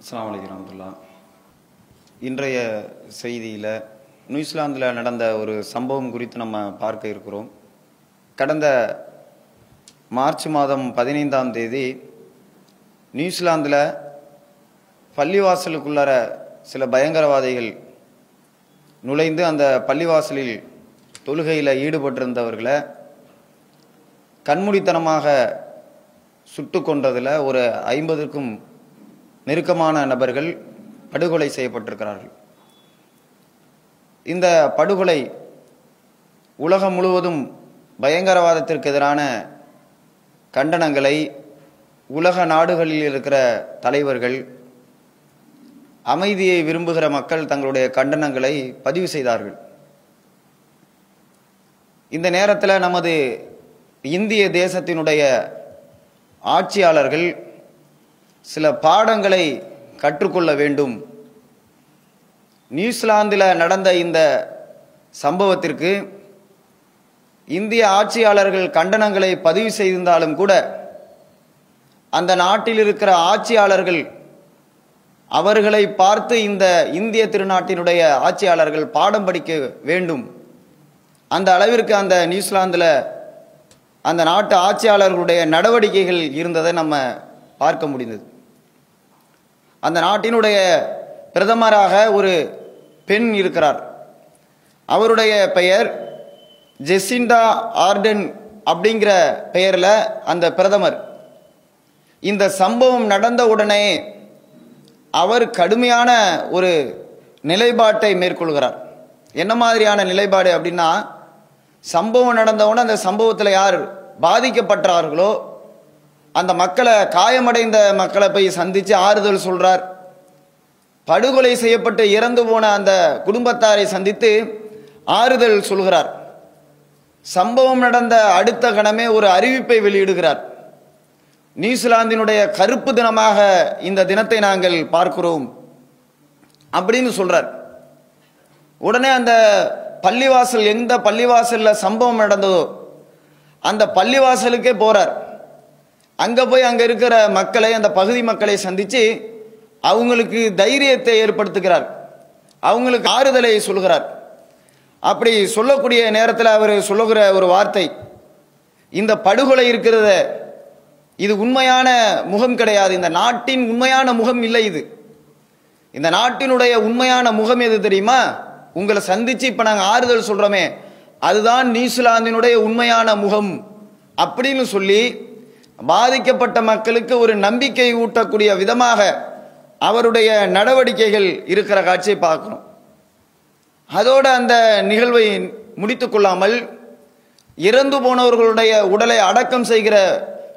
அஸ்லாம் அலைக்கும் ரஹ்மத்துல்லாஹ். இன்றைய செய்தியில் நியூசிலாந்தில் நடந்த ஒரு சம்பவம் குறித்து நம்ம பார்க்க இருக்கிறோம். கடந்த மார்ச் மாதம் பதினைந்தாம் தேதி நியூசிலாந்தில் பள்ளிவாசலுக்குள்ளார சில பயங்கரவாதிகள் நுழைந்து அந்த பள்ளிவாசலில் தொழுகையில் ஈடுபட்டிருந்தவர்களை கண்மூடித்தனமாக சுட்டு கொண்டதில் ஒரு ஐம்பதுக்கும் நெருக்கமான நபர்கள் படுகொலை செய்யப்பட்டிருக்கிறார்கள். இந்த படுகொலை உலகம் முழுவதும் பயங்கரவாதத்திற்கு எதிரான கண்டனங்களை உலக நாடுகளில் இருக்கிற தலைவர்கள் அமைதியை விரும்புகிற மக்கள் தங்களுடைய கண்டனங்களை பதிவு செய்தார்கள். இந்த நேரத்தில் நமது இந்திய தேசத்தினுடைய ஆட்சியாளர்கள் சில பாடங்களை கற்றுக்கொள்ள வேண்டும். நியூசிலாந்தில் நடந்த இந்த சம்பவத்திற்கு இந்திய ஆட்சியாளர்கள் கண்டனங்களை பதிவு செய்திருந்தாலும் கூட அந்த நாட்டில் இருக்கிற ஆட்சியாளர்கள் அவர்களை பார்த்து இந்த இந்திய திருநாட்டினுடைய ஆட்சியாளர்கள் பாடம் படிக்க வேண்டும். அந்த அளவிற்கு அந்த நியூசிலாந்தில் அந்த நாட்டு ஆட்சியாளர்களுடைய நடவடிக்கைகள் இருந்ததை நம்ம பார்க்க முடிந்தது. அந்த நாட்டினுடைய பிரதமராக ஒரு பெண் இருக்கிறார். அவருடைய பெயர் ஜெசிண்டா ஆர்டன் அப்படிங்கிற பெயரில் அந்த பிரதமர். இந்த சம்பவம் நடந்த உடனே அவர் கடுமையான ஒரு நிலைப்பாட்டை மேற்கொள்கிறார். என்ன மாதிரியான நிலைப்பாடு அப்படின்னா சம்பவம் நடந்தவுடனே அந்த சம்பவத்தில் யார் பாதிக்கப்பட்டார்களோ அந்த மக்களை காயமடைந்த மக்களை போய் சந்தித்து ஆறுதல் சொல்கிறார் படுகொலை செய்யப்பட்டு இறந்து போன அந்த குடும்பத்தாரை சந்தித்து ஆறுதல் சொல்கிறார். சம்பவம் நடந்த அடுத்த கணமே ஒரு அறிவிப்பை வெளியிடுகிறார். நியூசிலாந்தினுடைய கருப்பு தினமாக இந்த தினத்தை நாங்கள் பார்க்கிறோம். அப்படின்னு சொல்கிறார் உடனே அந்த பள்ளிவாசல் எந்த பள்ளிவாசலில் சம்பவம் நடந்ததோ அந்த பள்ளிவாசலுக்கே போகிறார் அங்கே போய் அங்கே இருக்கிற மக்களை அந்த பகுதி மக்களை சந்தித்து அவங்களுக்கு தைரியத்தை ஏற்படுத்துகிறார். அவங்களுக்கு ஆறுதலை சொல்கிறார். அப்படி சொல்லக்கூடிய நேரத்தில் அவர் சொல்லுகிற ஒரு வார்த்தை இந்த படுகொலை இருக்கிறத இது உண்மையான முகம் கிடையாது. இந்த நாட்டின் உண்மையான முகம் இல்லை இது. இந்த நாட்டினுடைய உண்மையான முகம் எது தெரியுமா? உங்களை சந்திச்சு இப்போ நாங்கள் ஆறுதல் சொல்கிறோமே அதுதான் நியூசிலாந்தினுடைய உண்மையான முகம் அப்படின்னு சொல்லி பாதிக்கப்பட்ட மக்களுக்கு ஒரு நம்பிக்கை ஊட்டக்கூடிய விதமாக அவருடைய நடவடிக்கைகள் இருக்கிற காட்சியை பார்க்கணும் அதோட அந்த நிகழ்வை முடித்து கொள்ளாமல் இறந்து போனவர்களுடைய உடலை அடக்கம் செய்கிற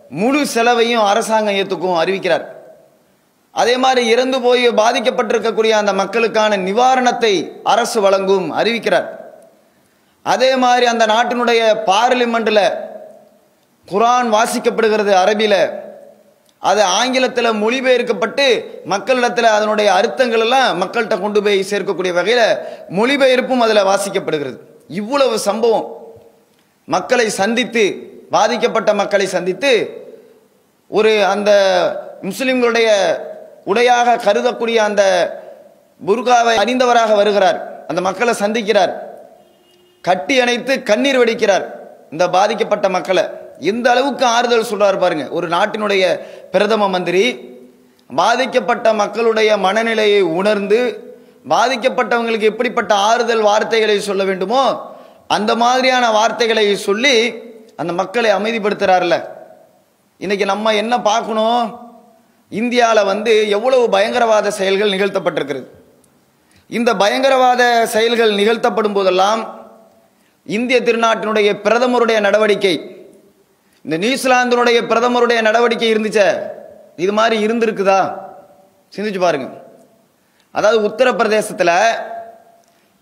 முழு செலவையும் அரசாங்கம் ஏற்றுக்கும் அறிவிக்கிறார். அதே மாதிரி இறந்து போய் பாதிக்கப்பட்டிருக்கக்கூடிய அந்த மக்களுக்கான நிவாரணத்தை அரசு வழங்கும் அறிவிக்கிறார். அதே மாதிரி அந்த நாட்டினுடைய பார்லிமெண்ட்டில் குரான் வாசிக்கப்படுகிறது அரபியில் அது ஆங்கிலத்தில் மொழிபெயர்க்கப்பட்டு மக்களிடத்தில் அதனுடைய அர்த்தங்கள் எல்லாம் மக்கள்கிட்ட கொண்டு போய் சேர்க்கக்கூடிய வகையில் மொழிபெயர்ப்பும் அதில் வாசிக்கப்படுகிறது. இவ்வளவு சம்பவம். மக்களை சந்தித்து பாதிக்கப்பட்ட மக்களை சந்தித்து ஒரு அந்த முஸ்லிம்களுடைய உடையாக கருதக்கூடிய அந்த புர்காவை அணிந்தவராக வருகிறார். அந்த மக்களை சந்திக்கிறார். கட்டி அணைத்து கண்ணீர் வடிக்கிறார். இந்த பாதிக்கப்பட்ட மக்களை. எந்த அளவுக்கு ஆறுதல் சொல்றாரு பாருங்க. ஒரு நாட்டினுடைய பிரதம மந்திரி பாதிக்கப்பட்ட மக்களுடைய மனநிலையை உணர்ந்து பாதிக்கப்பட்டவங்களுக்கு எப்படிப்பட்ட ஆறுதல் வார்த்தைகளை சொல்ல வேண்டுமோ அந்த மாதிரியான வார்த்தைகளை சொல்லி அந்த மக்களை அமைதிப்படுத்துறாருல இன்னைக்கு நம்ம என்ன பார்க்கணும்? இந்தியாவில் வந்து எவ்வளவு பயங்கரவாத செயல்கள் நிகழ்த்தப்பட்டிருக்கிறது. இந்த பயங்கரவாத செயல்கள் நிகழ்த்தப்படும் போதெல்லாம் இந்திய திருநாட்டினுடைய பிரதமருடைய நடவடிக்கை இந்த நியூசிலாந்தினுடைய பிரதமருடைய நடவடிக்கை இருந்துச்சே? இது மாதிரி இருந்திருக்குதா? சிந்திச்சு பாருங்க. அதாவது உத்தரப்பிரதேசத்தில்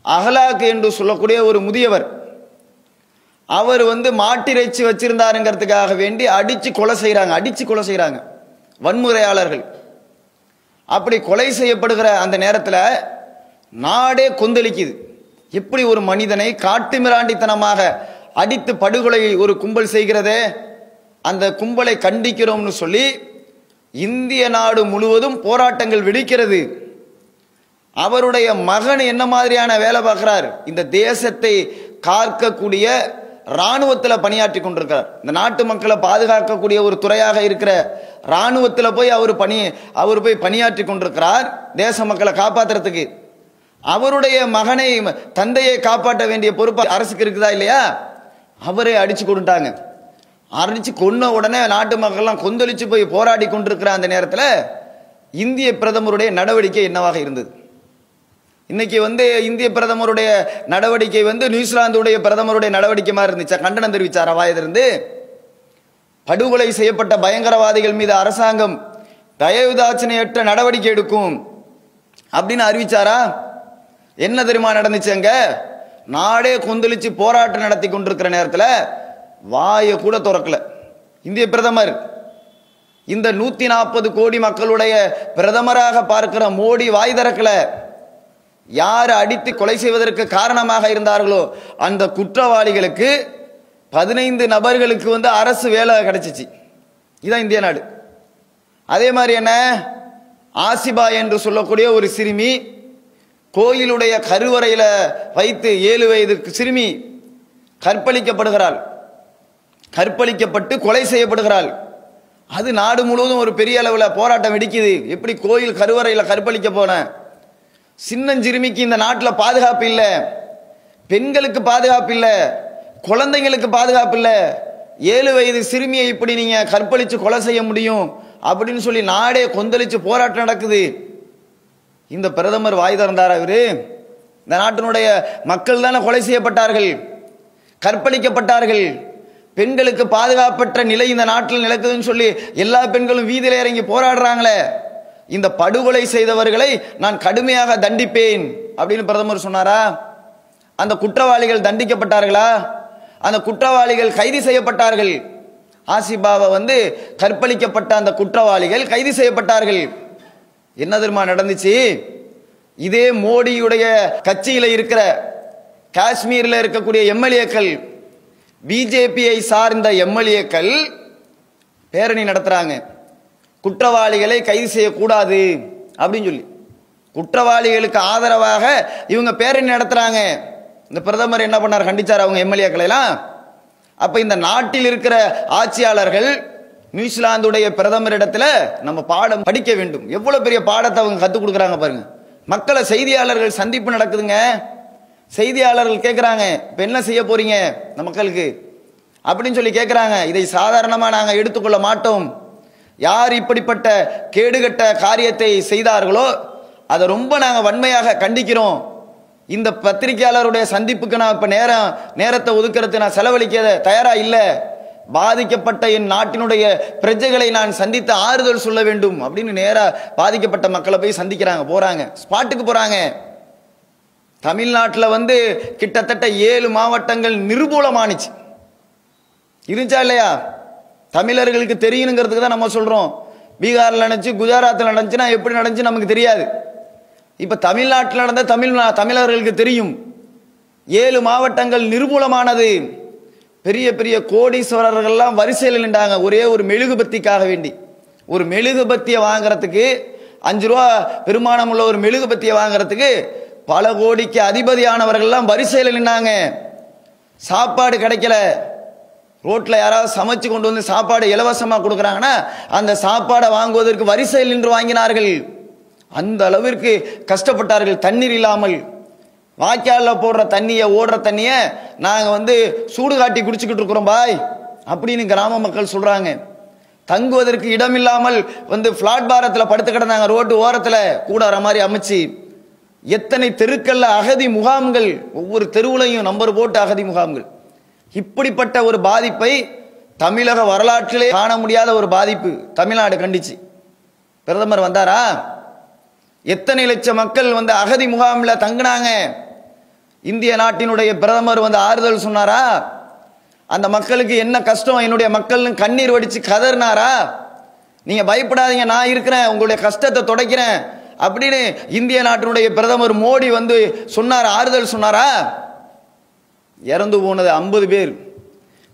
அகலாக்கு என்று சொல்லக்கூடிய ஒரு முதியவர் அவர் வந்து மாட்டிறைச்சி வச்சிருந்தாருங்கிறதுக்காக வேண்டி அடித்து கொலை செய்கிறாங்க அடித்து கொலை செய்கிறாங்க வன்முறையாளர்கள். அப்படி கொலை செய்யப்படுகிற அந்த நேரத்தில் நாடே கொந்தளிக்குது. எப்படி ஒரு மனிதனை காட்டுமிராண்டித்தனமாக அடித்து படுகொலை ஒரு கும்பல் செய்கிறதே அந்த கும்பலை கண்டிக்கிறோம்னு சொல்லி இந்திய நாடு முழுவதும் போராட்டங்கள் வெடிக்கிறது. அவருடைய மகன் என்ன மாதிரியான வேலை பார்க்கிறார்? இந்த தேசத்தை காக்கக்கூடிய இராணுவத்தில் பணியாற்றி கொண்டிருக்கிறார். இந்த நாட்டு மக்களை பாதுகாக்கக்கூடிய ஒரு துறையாக இருக்கிற இராணுவத்தில் போய் அவர் பணி அவர் போய் பணியாற்றி கொண்டிருக்கிறார் தேச மக்களை காப்பாத்துறதுக்கு. அவருடைய மகனை தந்தையை காப்பாற்ற வேண்டிய பொறுப்பு அரசுக்கு இருக்குதா இல்லையா? அவரே அடிச்சு கொடுத்தாங்க அரிச்சு கொன்ன உடனே நாட்டு மக்கள்லாம் கொந்தளிச்சு போய் போராடி கொண்டிருக்கிற அந்த நேரத்தில் இந்திய பிரதமருடைய நடவடிக்கை என்னவாக இருந்தது? இன்னைக்கு வந்து இந்திய பிரதமருடைய நடவடிக்கை வந்து நியூசிலாந்துடைய பிரதமருடைய நடவடிக்கை மாதிரி இருந்துச்சா? கண்டனம் தெரிவித்தார் வாயதிருந்து படுகொலை செய்யப்பட்ட பயங்கரவாதிகள் மீது அரசாங்கம் தயவுதாச்சனையற்ற நடவடிக்கை எடுக்கும் அப்படின்னு அறிவிச்சாரா? என்ன தெரியுமா நடந்துச்சு அங்க? நாடே கொந்தளிச்சு போராட்டம் நடத்தி கொண்டிருக்கிற நேரத்தில் வாயை கூட திறக்கல. இந்திய பிரதமர். இந்த நூத்தி நாற்பது கோடி மக்களுடைய பிரதமராக பார்க்கிற மோடி வாய் திறக்கல. யார் அடித்து கொலை செய்வதற்கு காரணமாக இருந்தார்களோ அந்த குற்றவாளிகளுக்கு பதினைந்து நபர்களுக்கு வந்து அரசு வேலை கிடைச்சிச்சு. இதுதான் இந்திய நாடு. அதே மாதிரி என்ன? ஆசிபா என்று சொல்லக்கூடிய ஒரு சிறுமி கோயிலுடைய கருவறையில் வைத்து ஏழு வயதுக்கு சிறுமி கற்பழிக்கப்படுகிறாள். கற்பழிக்கப்பட்டு கொலை செய்யப்படுகிறாள். அது நாடு முழுவதும் ஒரு பெரிய அளவில் போராட்டம் வெடிக்குது எப்படி கோயில் கருவறையில் கற்பழிக்க போன? சின்னஞ்சிறுமிக்கு இந்த நாட்டில் பாதுகாப்பு இல்லை. பெண்களுக்கு பாதுகாப்பு இல்லை. குழந்தைங்களுக்கு பாதுகாப்பு இல்லை. ஏழு வயது சிறுமியை இப்படி நீங்கள் கற்பழித்து கொலை செய்ய முடியும்? அப்படின்னு சொல்லி நாடே கொந்தளித்து போராட்டம் நடக்குது. இந்த பிரதமர் வாய் திறந்தார் அவரு இந்த நாட்டினுடைய மக்கள் தானே கொலை செய்யப்பட்டார்கள். கற்பழிக்கப்பட்டார்கள். பெண்களுக்கு பாதுகாப்பற்ற நிலை இந்த நாட்டில் நிலக்குதுன்னு சொல்லி எல்லா பெண்களும் வீதியில் இறங்கி போராடுறாங்களே. இந்த படுகொலை செய்தவர்களை நான் கடுமையாக தண்டிப்பேன். அப்படின்னு பிரதமர் சொன்னாரா? அந்த குற்றவாளிகள் தண்டிக்கப்பட்டார்களா? அந்த குற்றவாளிகள் கைது செய்யப்பட்டார்கள். ஆசிபாவை வந்து கற்பழிக்கப்பட்ட அந்த குற்றவாளிகள் கைது செய்யப்பட்டார்கள். என்ன தெரியுமா நடந்துச்சு? இதே மோடியுடைய கட்சியில் இருக்கிற காஷ்மீரில் இருக்கக்கூடிய எம்எல்ஏக்கள் பிஜேபியை சார்ந்த எம்எல்ஏக்கள் பேரணி நடத்துகிறாங்க குற்றவாளிகளை கைது செய்யக்கூடாது அப்படின்னு சொல்லி. குற்றவாளிகளுக்கு ஆதரவாக இவங்க பேரணி நடத்துகிறாங்க இந்த பிரதமர் என்ன பண்ணார்? கண்டிச்சார் அவங்க எம்எல்ஏக்களை எல்லாம். அப்போ இந்த நாட்டில் இருக்கிற ஆட்சியாளர்கள் நியூசிலாந்துடைய பிரதமரிடத்துல நம்ம பாடம் படிக்க வேண்டும். எவ்வளோ பெரிய பாடத்தை அவங்க கற்றுக் கொடுக்குறாங்க பாருங்க. மக்களை செய்தியாளர்கள் சந்திப்பு நடக்குதுங்க. செய்தியாளர்கள் கேட்குறாங்க இப்போ என்ன செய்ய போறீங்க இந்த மக்களுக்கு அப்படின்னு சொல்லி கேட்குறாங்க இதை சாதாரணமாக நாங்கள் எடுத்துக்கொள்ள மாட்டோம். யார் இப்படிப்பட்ட கேடுகட்ட காரியத்தை செய்தார்களோ அதை ரொம்ப நாங்கள் வன்மையாக கண்டிக்கிறோம். இந்த பத்திரிகையாளருடைய சந்திப்புக்கு நான் இப்போ நேரம் நேரத்தை ஒதுக்கிறது நான் செலவழிக்க தயாராக இல்லை. பாதிக்கப்பட்ட என் நாட்டினுடைய பிரஜைகளை நான் சந்தித்து ஆறுதல் சொல்ல வேண்டும் அப்படின்னு நேராக பாதிக்கப்பட்ட மக்களை போய் சந்திக்கிறாங்க போகிறாங்க ஸ்பாட்டுக்கு போகிறாங்க தமிழ்நாட்டில் வந்து கிட்டத்தட்ட ஏழு மாவட்டங்கள் நிர்மூலமானுச்சு இருந்துச்சா இல்லையா? தமிழர்களுக்கு தெரியணுங்கிறதுக்கு தான் நம்ம சொல்கிறோம் பீகாரில் நடந்துச்சு குஜராத்தில் நடந்துச்சுன்னா எப்படி நடந்துச்சு நமக்கு தெரியாது. இப்போ தமிழ்நாட்டில் நடந்த தமிழ் தமிழர்களுக்கு தெரியும். ஏழு மாவட்டங்கள் நிர்மூலமானது பெரிய பெரிய கோடீஸ்வரர்கள்லாம் வரிசையில் நின்றாங்க. ஒரே ஒரு மெழுகுபத்திக்காக வேண்டி. ஒரு மெழுகுபத்தியை வாங்குறதுக்கு அஞ்சு ரூபா பெருமானம் உள்ள ஒரு மெழுகுபத்தியை வாங்குறதுக்கு பல கோடிக்கு அதிபதியானவர்கள்லாம் வரிசையில் நின்னாங்க. சாப்பாடு கிடைக்கல. ரோட்டில் யாராவது சமைச்சு கொண்டு வந்து சாப்பாடு இலவசமாக கொடுக்குறாங்கன்னா அந்த சாப்பாடை வாங்குவதற்கு வரிசையில் நின்று வாங்கினார்கள். அந்த அளவிற்கு கஷ்டப்பட்டார்கள் தண்ணீர் இல்லாமல். வாய்க்காலில் போடுற தண்ணியை ஓடுற தண்ணியை நாங்கள் வந்து சூடு காட்டி குடிச்சுக்கிட்டு இருக்கிறோம் பாய் அப்படின்னு கிராம மக்கள் சொல்கிறாங்க தங்குவதற்கு இடம் இல்லாமல் வந்து பிளாட்பாரத்தில் படுத்து கிடந்தாங்க ரோட்டு ஓரத்தில் கூடாற மாதிரி அமைச்சு. எத்தனை தெருக்கல்ல அகதி முகாம்கள் ஒவ்வொரு தெருவுலையும் நம்பர் போட்டு அகதி முகாம்கள். இப்படிப்பட்ட ஒரு பாதிப்பை தமிழக வரலாற்றிலே காண முடியாத ஒரு பாதிப்பு தமிழ்நாடு கண்டிச்சு. பிரதமர் வந்தாரா? எத்தனை லட்சம் மக்கள் வந்து அகதி முகாமில் தங்கினாங்க? இந்திய நாட்டினுடைய பிரதமர் வந்து ஆறுதல் சொன்னாரா? அந்த மக்களுக்கு என்ன கஷ்டம்? என்னுடைய மக்கள்னு கண்ணீர் வடித்து கதறினாரா? நீங்கள் பயப்படாதீங்க நான் இருக்கிறேன் உங்களுடைய கஷ்டத்தை தொடக்கிறேன். அப்படின்னு இந்திய நாட்டினுடைய பிரதமர் மோடி வந்து சொன்னார் ஆறுதல் சொன்னாரா? இறந்து போனது ஐம்பது பேர்.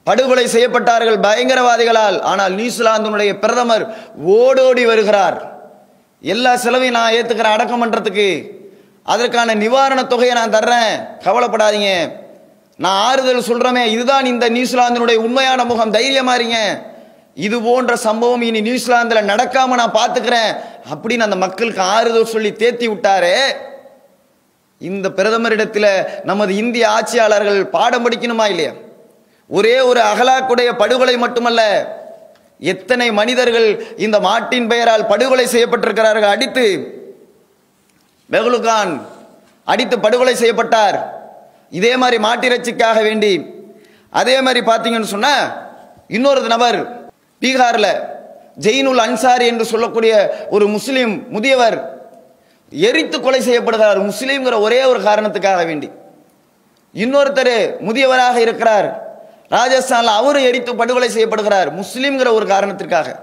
படுகொலை செய்யப்பட்டார்கள் பயங்கரவாதிகளால். ஆனால் நியூசிலாந்தினுடைய பிரதமர் ஓடோடி வருகிறார். எல்லா செலவையும் நான் ஏற்றுக்கிறேன் அடக்கம் பண்ணுறதுக்கு அதற்கான நிவாரண தொகையை நான் தர்றேன். கவலைப்படாதீங்க. நான் ஆறுதல் சொல்கிறோமே இதுதான் இந்த நியூசிலாந்தினுடைய உண்மையான முகம். தைரியமாக இருங்க. இது போன்ற சம்பவம் இனி நியூசிலாந்துல நடக்காம நான் பார்த்துக்கிறேன். அப்படின்னு அந்த மக்களுக்கு ஆறுதல் சொல்லி தேத்தி விட்டாரே. இந்த பிரதமரிடத்தில் நமது இந்திய ஆட்சியாளர்கள் பாடம் படிக்கணுமா இல்லையா? ஒரே ஒரு அகலாக்குடைய படுகொலை மட்டுமல்ல எத்தனை மனிதர்கள் இந்த மாட்டின் பெயரால் படுகொலை செய்யப்பட்டிருக்கிறார்கள் அடித்து. பெகுலுகான் அடித்து படுகொலை செய்யப்பட்டார். இதே மாதிரி மாட்டிறைச்சிக்காக வேண்டி. அதே மாதிரி பார்த்தீங்கன்னு சொன்ன இன்னொரு நபர் பீகாரில் ஜெயினுல் அன்சாரி என்று சொல்லக்கூடிய ஒரு முஸ்லீம் முதியவர் எரித்து கொலை செய்யப்படுகிறார். முஸ்லீம்ங்கிற ஒரே ஒரு காரணத்துக்காக வேண்டி. இன்னொருத்தர் முதியவராக இருக்கிறார். ராஜஸ்தானில் அவரும் எரித்து படுகொலை செய்யப்படுகிறார். முஸ்லீம்ங்கிற ஒரு காரணத்திற்காக.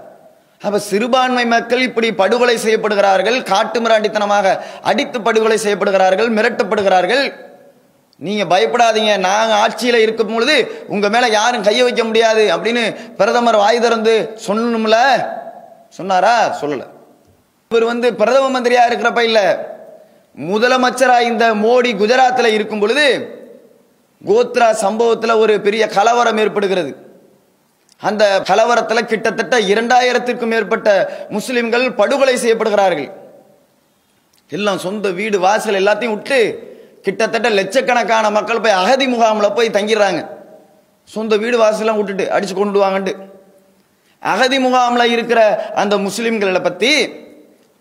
அப்ப சிறுபான்மை மக்கள் இப்படி படுகொலை செய்யப்படுகிறார்கள். காட்டு மிராண்டித்தனமாக அடித்து படுகொலை செய்யப்படுகிறார்கள் மிரட்டப்படுகிறார்கள். நீங்கள் பயப்படாதீங்க. நாங்கள் ஆட்சியில் இருக்கும் பொழுது உங்கள் மேலே யாரும் கைய வைக்க முடியாது அப்படின்னு பிரதமர் வாய் திறந்து சொல்லணும்ல சொன்னாரா? சொல்லலை. இவர் வந்து பிரதம மந்திரியாக இருக்கிறப்ப இல்லை. முதலமைச்சராக இந்த மோடி குஜராத்தில் இருக்கும் பொழுது கோத்ரா சம்பவத்தில் ஒரு பெரிய கலவரம் ஏற்படுகிறது. அந்த கலவரத்தில் கிட்டத்தட்ட இரண்டாயிரத்திற்கும் மேற்பட்ட முஸ்லிம்கள் படுகொலை செய்யப்படுகிறார்கள். எல்லாம் சொந்த வீடு வாசல் எல்லாத்தையும் விட்டு கிட்டத்தட்ட லட்சக்கணக்கான மக்கள் போய் அகதி முகாமில் போய் தங்கிடுறாங்க. சொந்த வீடு வாசலாம் விட்டுட்டு அடிச்சு கொண்டு வாங்கன்ட்டு அகதி முகாமில் இருக்கிற அந்த முஸ்லீம்களை பற்றி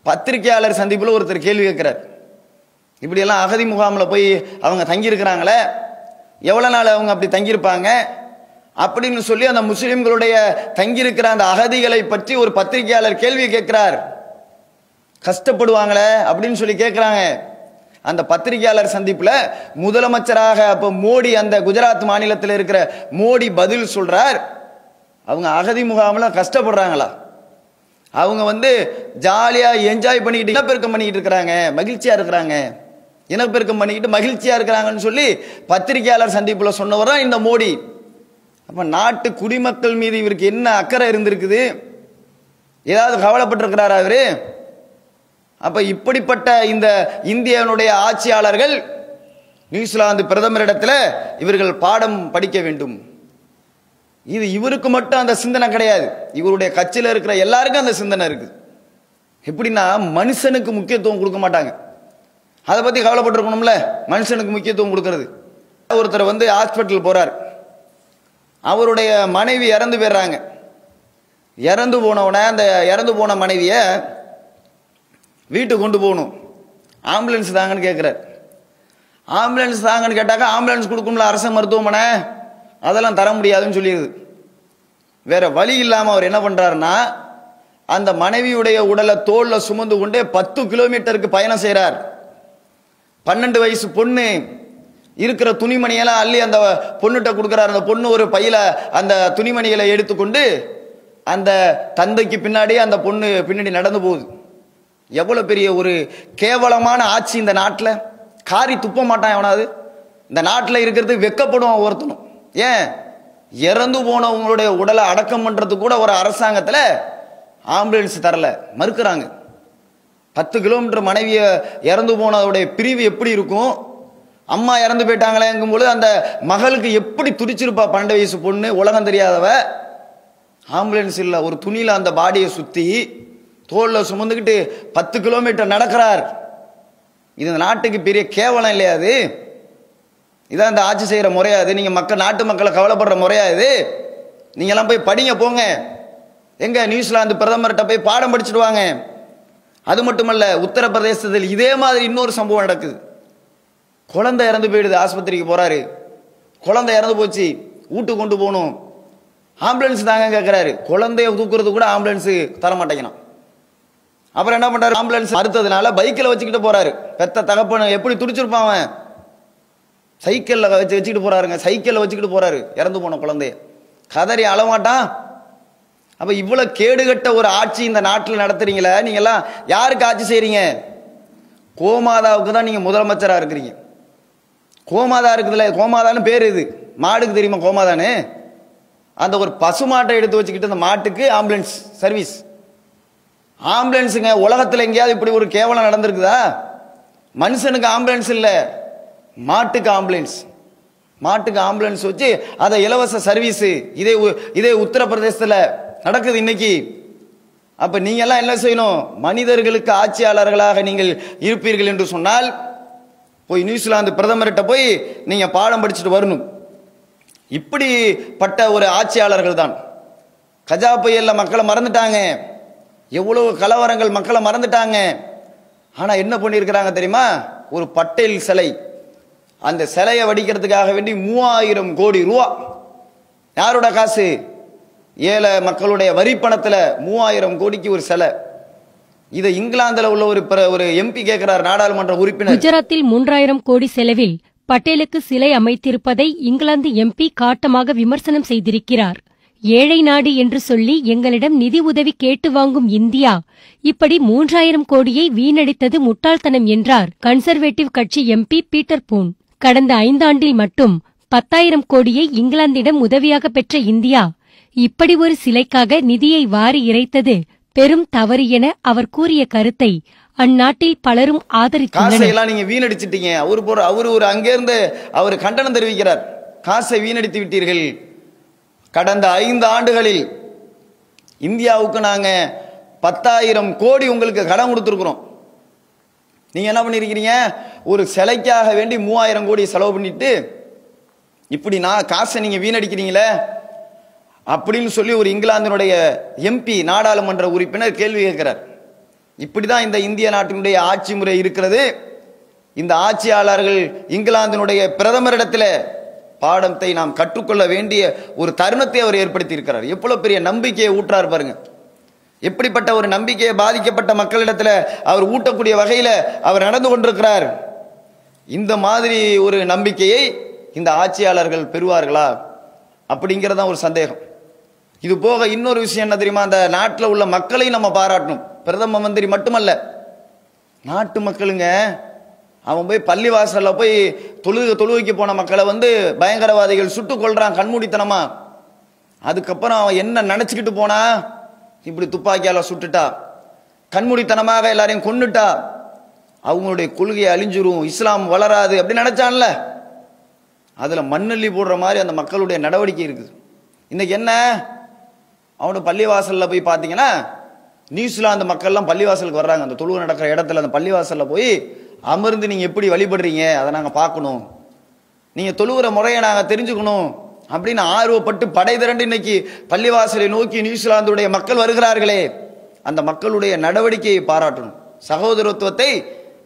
பத்திரிகையாளர் சந்திப்பில் ஒருத்தர் கேள்வி கேட்குறார். இப்படியெல்லாம் அகதி முகாமில் போய் அவங்க தங்கியிருக்கிறாங்களே எவ்வளோ நாள் அவங்க அப்படி தங்கியிருப்பாங்க? அப்படின்னு சொல்லி அந்த முஸ்லீம்களுடைய தங்கியிருக்கிற அந்த அகதிகளை பற்றி ஒரு பத்திரிகையாளர் கேள்வி கேட்கிறார். கஷ்டப்படுவாங்களே அப்படின்னு சொல்லி கேட்குறாங்க. அந்த பத்திரிகையாளர் சந்திப்பில் முதலமைச்சராக அப்போ மோடி அந்த குஜராத் மாநிலத்தில் இருக்கிற மோடி பதில் சொல்கிறார் அவங்க அகதி முகாமில் கஷ்டப்படுறாங்களா? அவங்க வந்து ஜாலியாக என்ஜாய் பண்ணிக்கிட்டு இனப்பெருக்கம் பண்ணிக்கிட்டு இருக்கிறாங்க மகிழ்ச்சியாக இருக்கிறாங்க. இனப்பெருக்கம் பண்ணிக்கிட்டு மகிழ்ச்சியாக இருக்கிறாங்கன்னு சொல்லி பத்திரிகையாளர் சந்திப்பில் சொன்னவர் தான் இந்த மோடி. அப்போ நாட்டு குடிமக்கள் மீது இவருக்கு என்ன அக்கறை இருந்திருக்குது? ஏதாவது கவலைப்பட்டிருக்கிறாரா அவரு அப்போ இப்படிப்பட்ட இந்த இந்தியனுடைய ஆட்சியாளர்கள் நியூசிலாந்து பிரதமரிடத்தில் இவர்கள் பாடம் படிக்க வேண்டும். இது இவருக்கு மட்டும் அந்த சிந்தனை கிடையாது. இவருடைய கட்சியில் இருக்கிற எல்லாருக்கும் அந்த சிந்தனை இருக்குது எப்படின்னா மனுஷனுக்கு முக்கியத்துவம் கொடுக்க மாட்டாங்க. அதை பற்றி கவலைப்பட்டிருக்கணும்ல? மனுஷனுக்கு முக்கியத்துவம் கொடுக்கறது. ஒருத்தர் வந்து ஹாஸ்பிட்டல் போகிறார் அவருடைய மனைவி இறந்து போயிடுறாங்க. இறந்து போனவனை அந்த இறந்து போன மனைவியை வீட்டுக்கு கொண்டு போகணும். ஆம்புலன்ஸ் தாங்கன்னு கேட்குறார் ஆம்புலன்ஸ் தாங்கன்னு கேட்டாக்கா ஆம்புலன்ஸ் கொடுக்கும்ல அரசு மருத்துவமனை. அதெல்லாம் தர முடியாதுன்னு சொல்லிடுது வேற வழி இல்லாமல் அவர் என்ன பண்ணுறாருன்னா அந்த மனைவியுடைய உடலை தோளில் சுமந்து கொண்டே பத்து கிலோமீட்டருக்கு பயணம் செய்கிறார் பன்னெண்டு வயசு பொண்ணு இருக்கிற துணிமணியெல்லாம் அள்ளி அந்த பொண்ணுகிட்ட கொடுக்குறாரு. அந்த பொண்ணு ஒரு பையில அந்த துணிமணிகளை எடுத்துக்கொண்டு அந்த தந்தைக்கு பின்னாடியே அந்த பொண்ணு பின்னாடி நடந்து போகுது. எவ்வளோ பெரிய ஒரு கேவலமான ஆட்சி இந்த நாட்டில்? காரி துப்ப மாட்டான் எவனாவது? இந்த நாட்டில் இருக்கிறதுக்கு வெக்கப்படுவான் ஒருத்தனும் ஏன்? இறந்து போனவங்களுடைய உடலை அடக்கம் பண்ணுறது கூட ஒரு அரசாங்கத்தில் ஆம்புலன்ஸ் தரல. மறுக்கிறாங்க. பத்து கிலோமீட்டர் மனைவியை இறந்து போனதுடைய பிரிவு எப்படி இருக்கும்? அம்மா இறந்து போயிட்டாங்களேங்கும் பொழுது அந்த மகளுக்கு எப்படி துடிச்சிருப்பா பன்னெண்டு வயசு பொண்ணு? உலகம் தெரியாதவ? ஆம்புலன்ஸ் இல்லை. ஒரு துணியில் அந்த பாடியை சுற்றி தோளில் சுமந்துக்கிட்டு பத்து கிலோமீட்டர் நடக்கிறார். இது இந்த நாட்டுக்கு பெரிய கேவலம் இல்லையா அது? இதான் இந்த ஆட்சி செய்கிற முறையா இது நீங்கள் மக்கள் நாட்டு மக்களை கவலைப்படுற முறையா இது நீங்கள்லாம் போய் படிங்க போங்க. எங்கே நியூசிலாந்து பிரதமர்கிட்ட போய் பாடம் படிச்சுடுவாங்க. அது மட்டுமல்ல உத்தரப்பிரதேசத்தில் இதே மாதிரி இன்னொரு சம்பவம் நடக்குது. குழந்தை இறந்து போயிடுது ஆஸ்பத்திரிக்கு போகிறாரு குழந்தை இறந்து போச்சு வீட்டு கொண்டு போகணும். ஆம்புலன்ஸ் தாங்க கேட்குறாரு குழந்தைய தூக்குறது கூட ஆம்புலன்ஸு தர மாட்டேங்கிறான் அப்புறம் என்ன பண்றாரு? ஆம்புலன்ஸ் அறுத்ததுனால பைக்கில் வச்சுக்கிட்டு போறாரு. பெத்த தகப்பன எப்படி துடிச்சிருப்பான் அவன்? சைக்கிளில் வச்சு வச்சுக்கிட்டு போறாருங்க. சைக்கிளில் வச்சுக்கிட்டு போறாரு. இறந்து போன குழந்தைய. கதறி அழமாட்டான் அப்போ இவ்வளோ கேடுகட்ட ஒரு ஆட்சி இந்த நாட்டில் நடத்துறீங்களே? நீங்கள்லாம் யாருக்கு ஆட்சி செய்கிறீங்க கோமாதாவுக்கு தான் நீங்கள் முதலமைச்சராக இருக்கிறீங்க. கோமாதா இருக்குதுல்ல? கோமாதான்னு பேர் இது. மாடுக்கு தெரியுமா கோமாதானு அந்த ஒரு பசு மாட்டை எடுத்து வச்சுக்கிட்டு அந்த மாட்டுக்கு ஆம்புலன்ஸ் சர்வீஸ் ஆம்புலன்ஸுங்க உலகத்தில் எங்கேயாவது இப்படி ஒரு கேவலம் நடந்திருக்குதா? மனுஷனுக்கு ஆம்புலன்ஸ் இல்லை. மாட்டுக்கு ஆம்புலன்ஸ். மாட்டுக்கு ஆம்புலன்ஸ் வச்சு அதை இலவச சர்வீஸு. இதே உ- இதே உத்தரப்பிரதேசத்தில் நடக்குது இன்னைக்கு. அப்போ நீங்கள்லாம் என்ன செய்யணும்? மனிதர்களுக்கு ஆட்சியாளர்களாக நீங்கள் இருப்பீர்கள் என்று சொன்னால் போய் நியூசிலாந்து பிரதமர்கிட்ட போய் நீங்கள் பாடம் படிச்சுட்டு வரணும். இப்படிப்பட்ட ஒரு ஆட்சியாளர்கள் தான் கஜா புயலில் மக்களை மறந்துட்டாங்க. எவ்வளவு கலவரங்கள் மக்களை மறந்துட்டாங்க. ஆனால் என்ன பண்ணியிருக்கிறாங்க தெரியுமா? ஒரு பட்டேல் சிலை. அந்த சிலையை வடிக்கிறதுக்காக வேண்டி மூவாயிரம் கோடி ரூபா. யாரோட காசு? ஏழை மக்களுடைய வரி பணத்தில் மூவாயிரம் கோடிக்கு ஒரு சிலை. இதை இங்கிலாந்துல உள்ள ஒரு ஒரு எம்பி கேட்கிறார் நாடாளுமன்ற உறுப்பினர். குஜராத்தில் மூன்றாயிரம் கோடி செலவில் பட்டேலுக்கு சிலை அமைத்திருப்பதை இங்கிலாந்து எம்பி காட்டமாக விமர்சனம் செய்திருக்கிறார். ஏழை நாடு என்று சொல்லி எங்களிடம் நிதி உதவி கேட்டு வாங்கும் இந்தியா இப்படி மூன்றாயிரம் கோடியை வீணடித்தது முட்டாள்தனம் என்றார் கன்சர்வேட்டிவ் கட்சி எம்பி பீட்டர் பூன். கடந்த ஐந்தாண்டில் மட்டும் பத்தாயிரம் கோடியை இங்கிலாந்திடம் உதவியாக பெற்ற இந்தியா இப்படி ஒரு சிலைக்காக நிதியை வாரி இறைத்தது பெரும் தவறு என அவர் கூறிய கருத்தை அந்நாட்டில் பலரும் காசை நீங்க வீணடிச்சிட்டீங்க. அவரு போற அவரு ஒரு அங்கிருந்து அவர் கண்டனம் தெரிவிக்கிறார். காசை வீணடித்து விட்டீர்கள். கடந்த ஐந்து ஆண்டுகளில் இந்தியாவுக்கு நாங்கள் பத்தாயிரம் கோடி உங்களுக்கு கடன் கொடுத்துருக்குறோம். நீங்கள் என்ன பண்ணியிருக்கிறீங்க ஒரு சிலைக்காக வேண்டி மூவாயிரம் கோடி செலவு பண்ணிட்டு இப்படி நான் காசை நீங்கள் வீணடிக்கிறீங்களே? அப்படின்னு சொல்லி ஒரு இங்கிலாந்தினுடைய எம்பி நாடாளுமன்ற உறுப்பினர் கேள்வி கேட்கிறார். இப்படி தான் இந்த இந்திய நாட்டினுடைய ஆட்சி முறை இருக்கிறது. இந்த ஆட்சியாளர்கள் இங்கிலாந்தினுடைய பிரதமரிடத்தில் பாடத்தை நாம் கற்றுக்கொள்ள வேண்டிய ஒரு தருணத்தை அவர் ஏற்படுத்தி இருக்கிறார் எவ்வளவு பெரிய நம்பிக்கையை ஊற்றார் பாருங்க. எப்படிப்பட்ட ஒரு நம்பிக்கையை பாதிக்கப்பட்ட மக்களிடத்துல அவர் ஊட்டக்கூடிய வகையில அவர் நடந்து கொண்டிருக்கிறார். இந்த மாதிரி ஒரு நம்பிக்கையை இந்த ஆட்சியாளர்கள் பெறுவார்களா? அப்படிங்கிறதான் ஒரு சந்தேகம். இது போக இன்னொரு விஷயம் என்ன தெரியுமா? அந்த நாட்டில் உள்ள மக்களையும் நம்ம பாராட்டணும். பிரதம மந்திரி மட்டுமல்ல. நாட்டு மக்களுங்க அவன் போய் பள்ளிவாசல்ல போய் தொழுக தொழுகைக்கு போன மக்களை வந்து பயங்கரவாதிகள் சுட்டு கொள்றான் கண்மூடித்தனமா. அதுக்கப்புறம் அவன் என்ன நினச்சிக்கிட்டு போனா? இப்படி துப்பாக்கியால் சுட்டுட்டா. கண்மூடித்தனமாக எல்லாரையும் கொண்டுட்டா அவங்களுடைய கொள்கையை அழிஞ்சிரும் இஸ்லாம் வளராது அப்படி நினச்சான்ல. அதில் மண்ணள்ளி போடுற மாதிரி அந்த மக்களுடைய நடவடிக்கை இருக்குது. இன்னைக்கு என்ன? அவனோட பள்ளிவாசலில் போய் பார்த்தீங்கன்னா நியூசிலாந்து மக்கள்லாம் பள்ளிவாசலுக்கு வர்றாங்க. அந்த தொழுவு நடக்கிற இடத்துல அந்த பள்ளிவாசலில் போய் அமர்ந்து நீங்கள் எப்படி வழிபடுறீங்க? அதை நாங்கள் பார்க்கணும். நீங்கள் தொழுகிற முறையை நாங்கள் தெரிஞ்சுக்கணும். அப்படின்னு ஆர்வப்பட்டு படை திரண்டு இன்னைக்கு பள்ளிவாசலை நோக்கி நியூசிலாந்துடைய மக்கள் வருகிறார்களே அந்த மக்களுடைய நடவடிக்கையை பாராட்டணும். சகோதரத்துவத்தை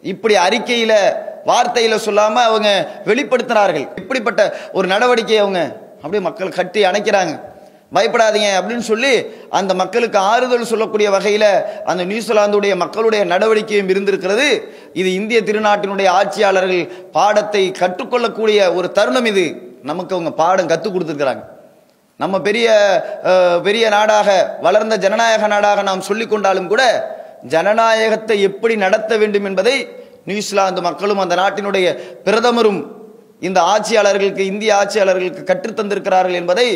இப்படி அறிக்கையில் வார்த்தையில் சொல்லாமல் அவங்க வெளிப்படுத்துகிறார்கள் இப்படிப்பட்ட ஒரு நடவடிக்கையை அவங்க அப்படியே மக்கள் கட்டி அணைக்கிறாங்க. பயப்படாதீங்க அப்படின்னு சொல்லி அந்த மக்களுக்கு ஆறுதல் சொல்லக்கூடிய வகையில் அந்த நியூசிலாந்துடைய மக்களுடைய நடவடிக்கையும் இருந்திருக்கிறது. இது இந்திய திருநாட்டினுடைய ஆட்சியாளர்கள் பாடத்தை கற்றுக்கொள்ளக்கூடிய ஒரு தருணம் இது. நமக்கு அவங்க பாடம் கற்றுக் கொடுத்துருக்குறாங்க. நம்ம பெரிய பெரிய நாடாக வளர்ந்த ஜனநாயக நாடாக நாம் சொல்லிக் கொண்டாலும் கூட ஜனநாயகத்தை எப்படி நடத்த வேண்டும் என்பதை நியூசிலாந்து மக்களும் அந்த நாட்டினுடைய பிரதமரும் இந்த ஆட்சியாளர்களுக்கு இந்திய ஆட்சியாளர்களுக்கு கற்றுத் தந்திருக்கிறார்கள் என்பதை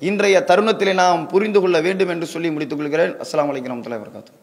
இன்றைய தருணத்திலே நாம் புரிந்து கொள்ள வேண்டும் என்று சொல்லி முடித்துக் கொள்கிறேன். அஸ்லாம் வலைக்கம் வரமத்துல வரகாத்து